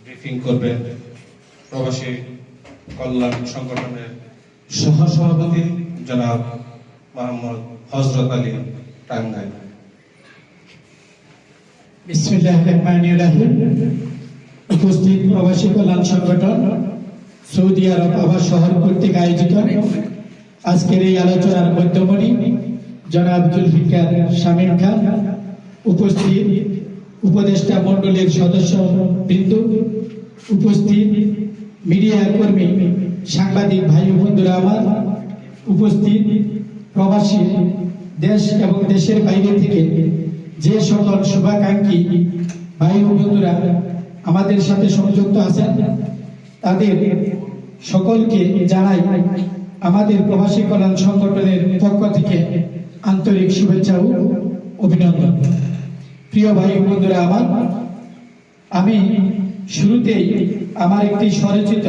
Briefing করবেন প্রবাসী কল্যাণ সংগঠনের জনাব মোহাম্মদ হজরত আলী উপস্থিত প্রবাসী কল্যাণ সংগঠন সৌদি আরব আবাস শহর কর্তৃক আয়োজিত আজকের এই আলোচনার মধ্যমণি জনাব জুলফিকার শামীম খান। উপস্থিত উপদেষ্টা মণ্ডলীর সদস্য বৃন্দ, উপস্থিত মিডিয়া কর্মী সাংবাদিক ভাই বন্ধুরা আমার, উপস্থিত প্রবাসী দেশ এবং দেশের বাইরে থেকে যে সকল শুভাকাঙ্ক্ষী ভাই বন্ধুরা আমাদের সাথে সংযুক্ত আছেন, তাদের সকলকে জানাই আমাদের প্রবাসী কল্যাণ সংগঠনের পক্ষ থেকে আন্তরিক শুভেচ্ছা ও অভিনন্দন। প্রিয় ভাই বন্ধুরা, আমার, আমি শুরুতেই আমার একটি স্বরচিত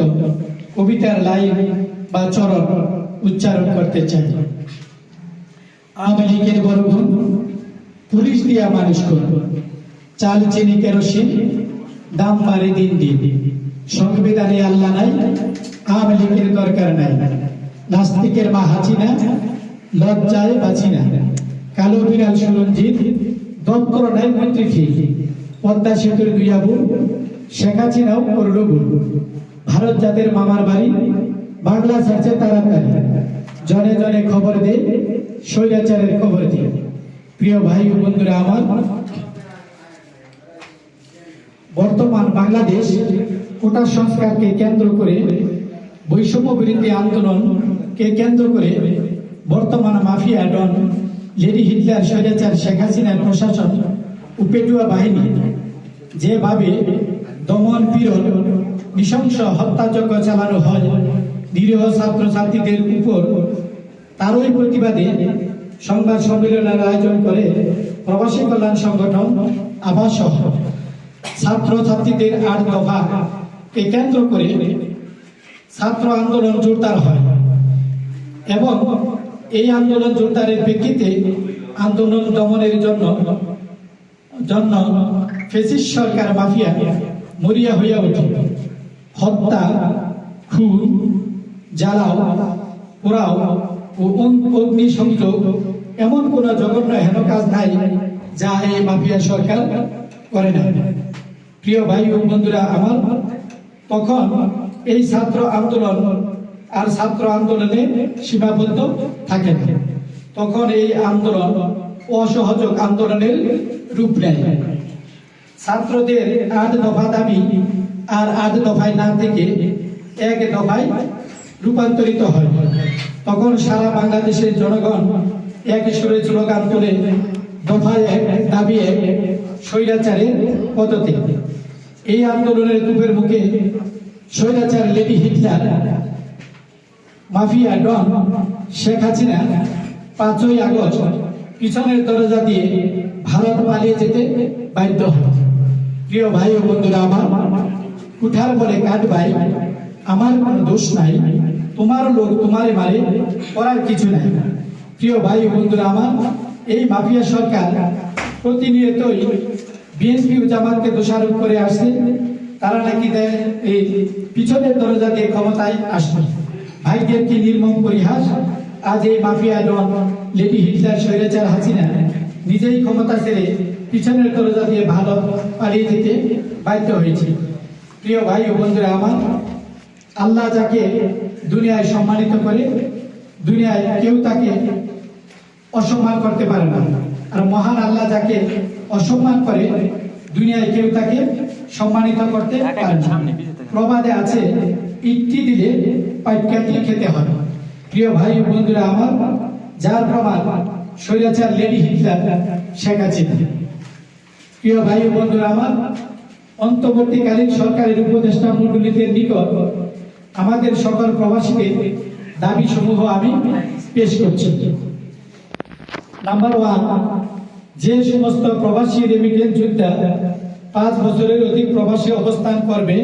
কবিতার লাইন বা চরণ উচ্চারণ করতে চাই। আওয়ামী লীগের বড় পুলিশ দিয়া মানুষ করব। চাল, চিনি, কেরোসিন, দাম বাড়ে দিন দিন। সংবিধানে আল্লাহ নাই আওয়ামী লীগের দরকার নাই। নাস্তিকের মা হাসিনা লজ্জায় বাঁচি না। কালো বিড়াল সুরঞ্জিত নাই মন্ত্রী ফি পদ্মা সেতুর দুই আবু শেখ হাসিনাও করল ভুল ভারত যাদের মামার বাড়ি, বাংলা ছাড়ছে তাড়াতাড়ি জনে জনে খবর দে, স্বৈরাচারের খবর দিয়ে প্রিয় ভাই ও বন্ধুরা আমার, বর্তমান বাংলাদেশ কোটা সংস্কারকে কেন্দ্র করে, বৈষম্য বিরোধী আন্দোলনকে কেন্দ্র করে বর্তমান মাফিয়া ডন লেডি হিটলার, স্বৈরাচার, শেখ হাসিনার প্রশাসন উপেটুয়া বাহিনী যেভাবে দমন পীড়ন, নৃশংস হত্যাযজ্ঞ চালানো হয়, নিরীহ ছাত্রছাত্রীদের উপর তারই প্রতিবাদে সংবাদ সম্মেলনের আয়োজন করে প্রবাসী কল্যাণ সংগঠন আবাস ছাত্র ছাত্রীদের আট দফা কেন্দ্র করে ছাত্র আন্দোলন জোরদার হয় এবং এই আন্দোলন জোরদারের প্রেক্ষিতে আন্দোলন দমনের জন্য জন্য ফেসিস সরকার মাফিয়া মরিয়া হইয়া ওঠে। হত্যা, খুন, জ্বালাও, পোড়াও ও অগ্নি- সংযোগ এমন কোন জঘন্য হেন কাজ নাই যা এই মাফিয়া সরকার করে না। প্রিয় ভাই ও বন্ধুরা, আমার তখন এই ছাত্র আন্দোলন আর ছাত্র আন্দোলনে সীমাবদ্ধ থাকে না। তখন এই আন্দোলন অসহযোগ আন্দোলনের রূপ নেয়। ছাত্রদের আট দফা দাবি আর আট দফায় না থেকে এক দফায় রূপান্তরিত হয়। তখন সারা বাংলাদেশের জনগণ এক সুরে স্লোগান তুলে, দফায় এক দাবি, এক স্বৈরাচারের পদতে। এই আন্দোলনের কূপের মুখে স্বৈরাচার lady Hitler mafia don, Sheikh Hasina, পাঁচই আগস্ট, পিছনের দরজা দিয়ে ভারত পালিয়ে যেতে বাধ্য হয় প্রিয় ভাই ও বন্ধুরা আমার, কুঠার বলে কাঠ ভাই, আমার কোনো দোষ নাই, তোমার লোক তোমারে মারে, করার কিছু নাই। প্রিয় ভাই ও বন্ধুরা আমার, এই মাফিয়া সরকার প্রতিনিয়তই বিএনপি ও জামাতকে দোষারোপ করে আসছে। তারা নাকি দেয় এই পিছনের দরজা দিয়ে ক্ষমতায় আসবে। ভাইদের কি নির্মম পরিহাস। আজ এই মাফিয়া ডন লেডি হিটলার স্বৈরাচার হাসিনা নিজেই ক্ষমতা ছেড়ে পিছনের দরজা দিয়ে ভালো পালিয়ে যেতে বাধ্য হয়েছে। প্রিয় ভাই ও বন্ধুরা আমার, আল্লাহ যাকে দুনিয়ায় সম্মানিত করে, দুনিয়ায় কেউ তাকে অসম্মান করতে পারে না। আর মহান আল্লাহ যাকে অসম্মান করে, দুনিয়ায় কেউ তাকে সম্মানিত করতে পারে না। প্রবাদে আছে ইটটি দিলে পাইকাটি খেতে হয় প্রিয় ভাই বন্ধুরা আমার, যার প্রমাণ স্বৈরাচার লেডি হিটলার শেখ প্রিয় ভাই বন্ধুরা আমার, অন্তর্বর্তীকালীন সরকারের উপদেষ্টা মন্ডলীদের নিকট আমাদের সকল প্রবাসীদের দাবি সমূহ আমি পেশ করছি। নাম্বার ওয়ান যে সমস্ত প্রবাসী রেমিটেন্স যোদ্ধা পাঁচ বছরের অধিক প্রবাসী অবস্থান করবে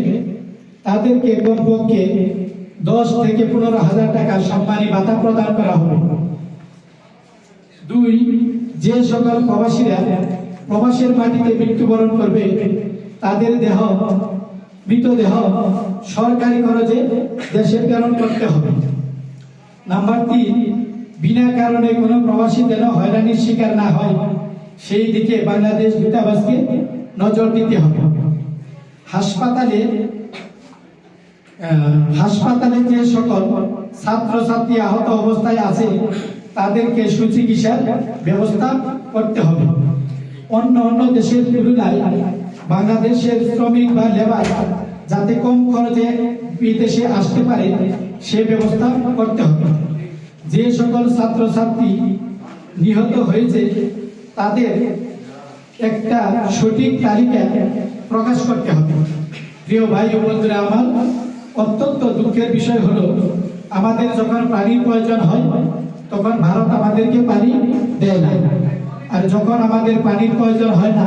তাদেরকে কমপক্ষে দশ থেকে পনেরো হাজার টাকা সম্মানী ভাতা প্রদান করা হবে। দুই, যে সকল প্রবাসীরা প্রবাসের মাটিতে মৃত্যুবরণ করবে, তাদের দেহ, মৃতদেহ সরকারি খরচে দেশে প্রেরণ করতে হবে। নাম্বার তিন, বিনা কারণে কোনো প্রবাসী যেন হয়রানির শিকার না হয়, সেই দিকে বাংলাদেশ দূতাবাসকে নজর দিতে হবে। হাসপাতালে হাসপাতালে যে সকল ছাত্রছাত্রী আহত অবস্থায় আছে, তাদেরকে সুচিকিৎসার ব্যবস্থা করতে হবে। অন্য অন্য দেশের তুলনায় বাংলাদেশের শ্রমিক বা লেবার যাতে কম খরচে বিদেশে আসতে পারে, সে ব্যবস্থা করতে হবে। যে সকল ছাত্রছাত্রী নিহত হয়েছে, তাদের একটা সঠিক তালিকা প্রকাশ করতে হবে। প্রিয় ভাই ও বন্ধুরা আমার অত্যন্ত দুঃখের বিষয় হলো, আমাদের যখন পানির প্রয়োজন হয়, তখন ভারত আমাদেরকে পানি দেয় না। আর যখন আমাদের পানির প্রয়োজন হয় না,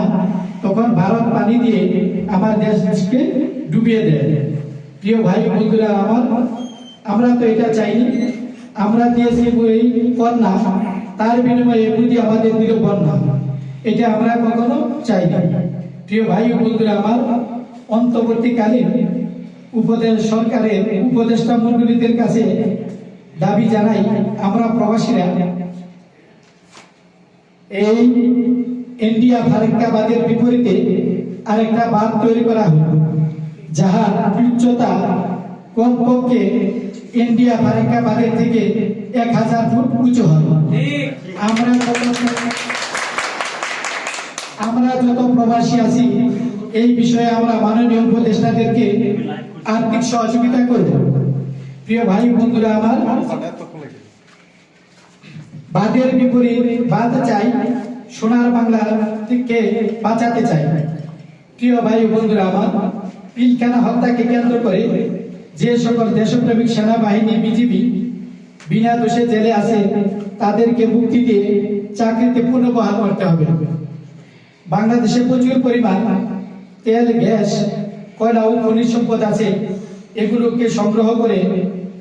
তখন ভারত পানি দিয়ে আমার দেশকে ডুবিয়ে দেয়। প্রিয় ভাই বন্ধুরা আমার, আমরা তো এটা চাইনি। আমরা দিয়েছি এই কন্যা, তার বিনিময়ে বুঝি আমাদের দিল বন্যা। এটা আমরা কখনো চাই না প্রিয় ভাই বন্ধুরা আমার, অন্তর্বর্তীকালীন উপদেশ সরকারের উপদেষ্টা মন্ডলীদের কাছে দাবি জানাই আমরা প্রবাসীরা। এই ইন্ডিয়া ফারাক্কাবাদের বিপরীতে আরেকটা বাঁধ তৈরি করা হলো যাহার উচ্চতা কমপক্ষে ইন্ডিয়া ফারাক্কাবাদের থেকে এক হাজার ফুট উঁচু হবে আমরা আমরা যত প্রবাসী আছি, এই বিষয়ে আমরা মাননীয় উপদেষ্টাদেরকে আর্থিক সহযোগিতা করব। প্রিয় ভাই, বন্ধুরা আমার বাদের বিপরীত বাদ চাই, সোনার বাংলা থেকে বাঁচাতে চাই। প্রিয় ভাই, বন্ধুরা আমার, পিলখানা হত্যাকে কেন্দ্র করে যে সকল দেশপ্রেমিক সেনাবাহিনী, বিজিবি বিনা দোষে জেলে আছে, তাদেরকে মুক্তি দিয়ে চাকরিতে পুনর্বহাল করতে হবে। বাংলাদেশে প্রচুর পরিমাণ তেল, গ্যাস কয়লা ও খনিজ সম্পদ আছে, এগুলোকে সংগ্রহ করে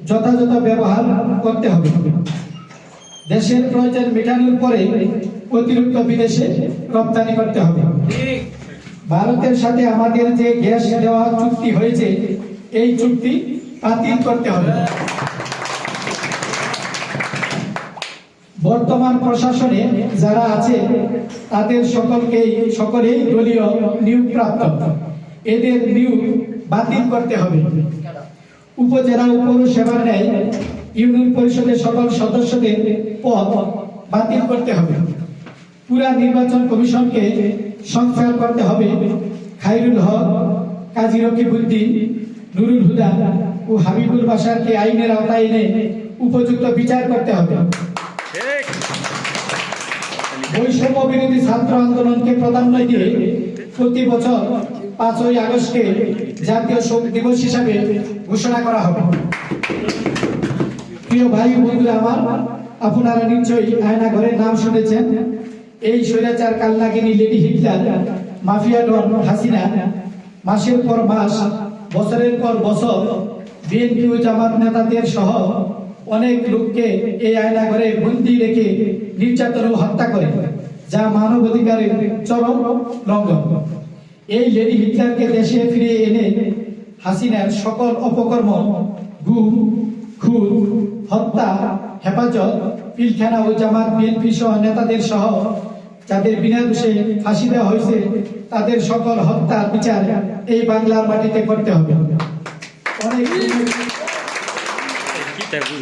যথাযথ ব্যবহার করতে হবে। দেশের প্রয়োজন মেটানোর পরে অতিরিক্ত বিদেশে রপ্তানি করতে হবে। ভারতের সাথে আমাদের যে গ্যাস দেওয়া চুক্তি হয়েছে, এই চুক্তি বাতিল করতে হবে। বর্তমান প্রশাসনে যারা আছে, তাদের সকলকেই, সকলেই দলীয় নিয়োগ প্রাপ্ত। এদের নিয়োগ বাতিল করতে হবে। উপজেলা ও পৌরসভার ন্যায় ইউনিয়ন পরিষদের সকল সদস্যদের পদ বাতিল করতে হবে। পুরা নির্বাচন কমিশনকে সংস্কার করতে হবে। খাইরুল হক কাজী রকিবুদ্দিন নুরুল হুদা ও হাবিবুল বাসারকে আইনের আওতায় এনে উপযুক্ত বিচার করতে হবে। বৈষম্য বিরোধী ছাত্র আন্দোলনকে প্রাধান্য দিয়ে প্রতি বছর পাঁচই আগস্টকে জাতীয় শোক দিবস হিসাবে ঘোষণা করা হবে। প্রিয় ভাই বন্ধুরা, আমার আপনারা নিশ্চয়ই আয়না ঘরের নাম শুনেছেন। এই স্বৈরাচার কালনাগিনী lady Hitler, mafia don Hasina, মাসের পর মাস, বছরের পর বছর বিএনপি ও জামাত নেতাদের সহ অনেক লোককে এই আয়না ঘরে বন্দি রেখে নির্যাতন ও হত্যা করে, যা মানবাধিকারের চরম লঙ্ঘন। এই লেডি হিটলারকে দেশে ফিরে এনে হাসিনার সকল অপকর্ম, গুম, খুন, হত্যা, হেফাজত, পিলখানা ও জামাত, বিএনপি সহ নেতাদের সহ যাদের বিনা দোষে ফাঁসি দেওয়া হয়েছে, তাদের সকল হত্যার বিচার এই বাংলার মাটিতে করতে হবে।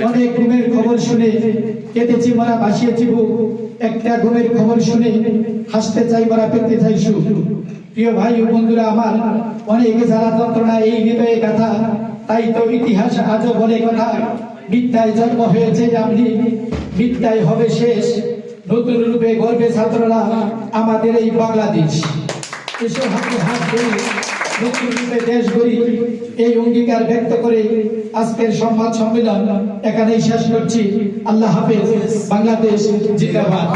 অনেক ঘুমের খবর শুনে কেঁদেছি মারা বাসিয়েছি বুক একটা ঘুমের খবর শুনে হাসতে চাই মারা পেতে চাই সুখ। প্রিয় ভাই বন্ধুরা, আমার অনেক যারা যন্ত্রণা এই হৃদয়ে কথা তাই তো ইতিহাস আজও বলে কথা মিথ্যায় জন্ম হয়েছে জামলি মিথ্যায় হবে শেষ। নতুন রূপে গর্বে ছাত্ররা আমাদের এই বাংলাদেশ। এসো হাতে হাত ধরে নতুন রূপে এই অঙ্গীকার ব্যক্ত করে আজকের সংবাদ সম্মেলন এখানেই শেষ করছি। আল্লাহ হাফেজ, বাংলাদেশ জিন্দাবাদ।